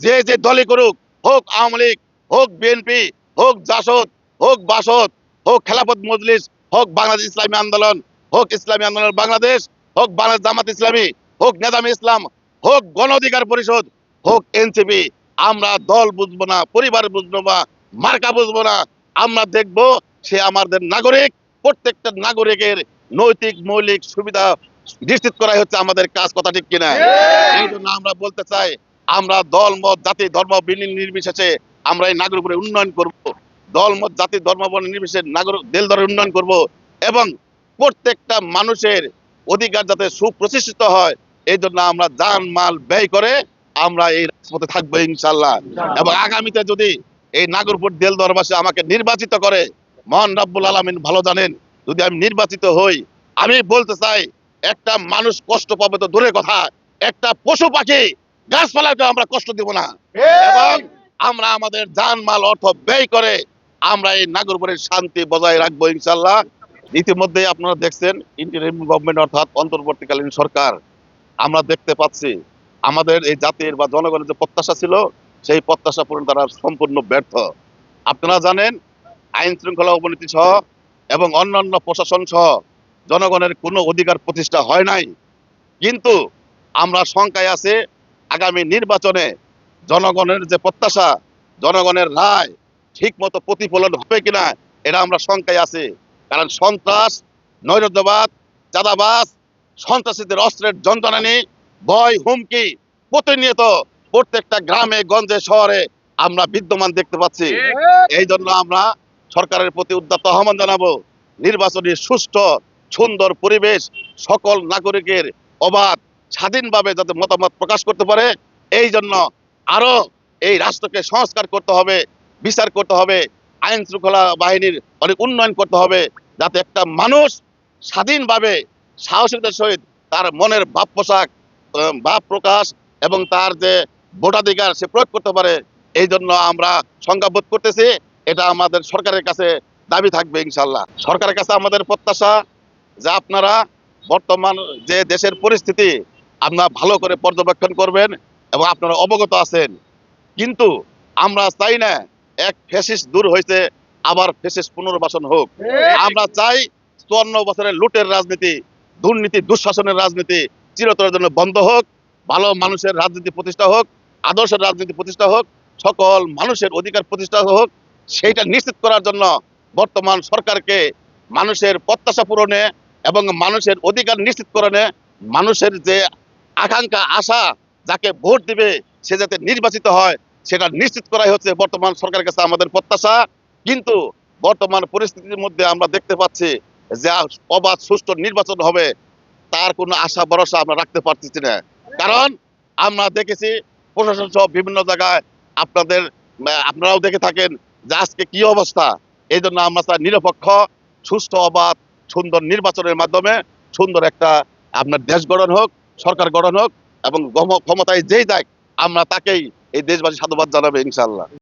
যে যে দলে করুক হোক আওয়ামী লীগ হোক বিএনপি হোক জাসদ হোক বাসদ হোক খেলাফত মজলিস হোক বাংলাদেশ ইসলামী আন্দোলন হোক ইসলামী আন্দোলন বাংলাদেশ হোক বাংলাদেশ জামাত ইসলামী হোক নেদামে ইসলাম হোক গণ অধিকার পরিষদ হোক এনসিপি আমরা দল বুঝব না পরিবার বুঝব না মার্কা বুঝব না আমরা দেখব সে আমাদের নাগরিক প্রত্যেকটা নাগরিকের নৈতিক মৌলিক সুবিধা নিশ্চিত করাই হচ্ছে আমাদের কাজ কথা ঠিক কিনা? এই জন্য আমরা বলতে চাই আমরা দল, মত, জাতি, ধর্ম নির্বিশেষে আমরা এই নাগরিকের উন্নয়ন করব। দল, মত, জাতি, ধর্ম নির্বিশেষে নাগরিক দেল ধরে উন্নয়ন করব এবং প্রত্যেকটা মানুষের অধিকার যাতে সুপ্রতিষ্ঠিত হয়, এই জন্য আমরা যান মাল ব্যয় করে আমরা এই রাজপথে থাকব ইনশাল্লাহ এবং আগামীতে যদি এই নাগরপুর দেল দরবাসে আমাকে নির্বাচিত করে, মহান রাব্বুল আলমিন ভালো জানেন, যদি আমি নির্বাচিত হই, আমি বলতে চাই, একটা মানুষ কষ্ট পাবে তো দূরের কথা, একটা পশু পাখি গাছপালাকে আমরা কষ্ট দিব না। এবং আমরা আমাদের জানমাল অর্থ ব্যয় করে আমরা এই নাগরপুরের শান্তি বজায় রাখব ইনশাল্লাহ ইতিমধ্যে আপনারা দেখছেন ইন্টারিম গভর্নমেন্ট অর্থাৎ অন্তর্বর্তীকালীন সরকার। আমরা দেখতে পাচ্ছি আমাদের এই জাতির বা জনগণের যে প্রত্যাশা ছিল সেই প্রত্যাশা পূরণ তারা সম্পূর্ণ ব্যর্থ। আপনারা জানেন আইন শৃঙ্খলা অবনতি সহ এবং অন্যান্য প্রশাসন সহ জনগণের কোনো অধিকার প্রতিষ্ঠা হয় নাই। কিন্তু আমরা শঙ্কায় আছে আগামী নির্বাচনে জনগণের যে প্রত্যাশা, জনগণের রায় ঠিক মতো প্রতিফলন হবে কিনা, এটা আমরা শঙ্কায় আছি। কারণ সন্ত্রাস, নৈরাজ্যবাদ, চাঁদাবাজ, সন্ত্রাসীদের অস্ত্রের যন্ত্রণানি, ভয়, হুমকি প্রতিনিয়ত প্রত্যেকটা গ্রামে, গঞ্জে, শহরে আমরা বিদ্যমান দেখতে পাচ্ছি। এই জন্য আমরা সরকারের প্রতি উদ্যত আহ্বান জানাব, নির্বাচনী সুষ্ঠু, সুন্দর পরিবেশ সকল নাগরিকের অবাধ স্বাধীনভাবে যাতে মতামত প্রকাশ করতে পারে, এই জন্য আরও এই রাষ্ট্রকে সংস্কার করতে হবে, বিচার করতে হবে, আইন শৃঙ্খলা বাহিনীর অনেক উন্নয়ন করতে হবে, যাতে একটা মানুষ স্বাধীনভাবে সাহসিকতার সহিত তার মনের ভাব পোশাক ভাব প্রকাশ এবং তার যে ভোটাধিকার সে প্রয়োগ করতে পারে, এই জন্য আমরা সংজ্ঞাবোধ করতেছি, এটা আমাদের সরকারের কাছে দাবি থাকবে ইনশাল্লাহ সরকারের কাছে আমাদের প্রত্যাশা যে আপনারা বর্তমান যে দেশের পরিস্থিতি আপনারা ভালো করে পর্যবেক্ষণ করবেন এবং আপনারা অবগত আছেন। কিন্তু আমরা চাই না এক ফেসিস দূর হয়েছে আবার ফেসিস পুনর্বাসন হোক। আমরা চাই চুয়ান্ন বছরের লুটের রাজনীতি দুর্নীতি দুঃশাসনের রাজনীতি চিরতরের জন্য বন্ধ হোক ভালো মানুষের রাজনীতি প্রতিষ্ঠা হোক আদর্শের রাজনীতি প্রতিষ্ঠা হোক সকল মানুষের অধিকার প্রতিষ্ঠা হোক সেইটা নিশ্চিত করার জন্য বর্তমান সরকারকে মানুষের প্রত্যাশা পূরণে এবং মানুষের অধিকার নিশ্চিত করণে মানুষের যে আকাঙ্ক্ষা, আশা যাকে ভোট দিবে, সে যাতে নির্বাচিত হয়, সেটা নিশ্চিত করাই হচ্ছে বর্তমান সরকারের কাছে আমাদের প্রত্যাশা। কিন্তু বর্তমান পরিস্থিতির মধ্যে আমরা দেখতে পাচ্ছি যে অবাধ সুষ্ঠু নির্বাচন হবে, তার কোনো আশা, ভরসা আমরা রাখতে পারতেছি না। কারণ আমরা দেখেছি প্রশাসন সহ বিভিন্ন জায়গায় আপনাদের আপনারাও দেখে থাকেন যে আজকে কি অবস্থা। এই জন্য আমরা চাই নিরপেক্ষ, সুষ্ঠু, অবাধ, সুন্দর নির্বাচনের মাধ্যমে সুন্দর একটা আপনার দেশ গঠন হোক সরকার গঠন হোক এবং ক্ষমতায় যেই যাক আমরা তাকেই এই দেশবাসী সাধুবাদ জানাবে ইনশাল্লাহ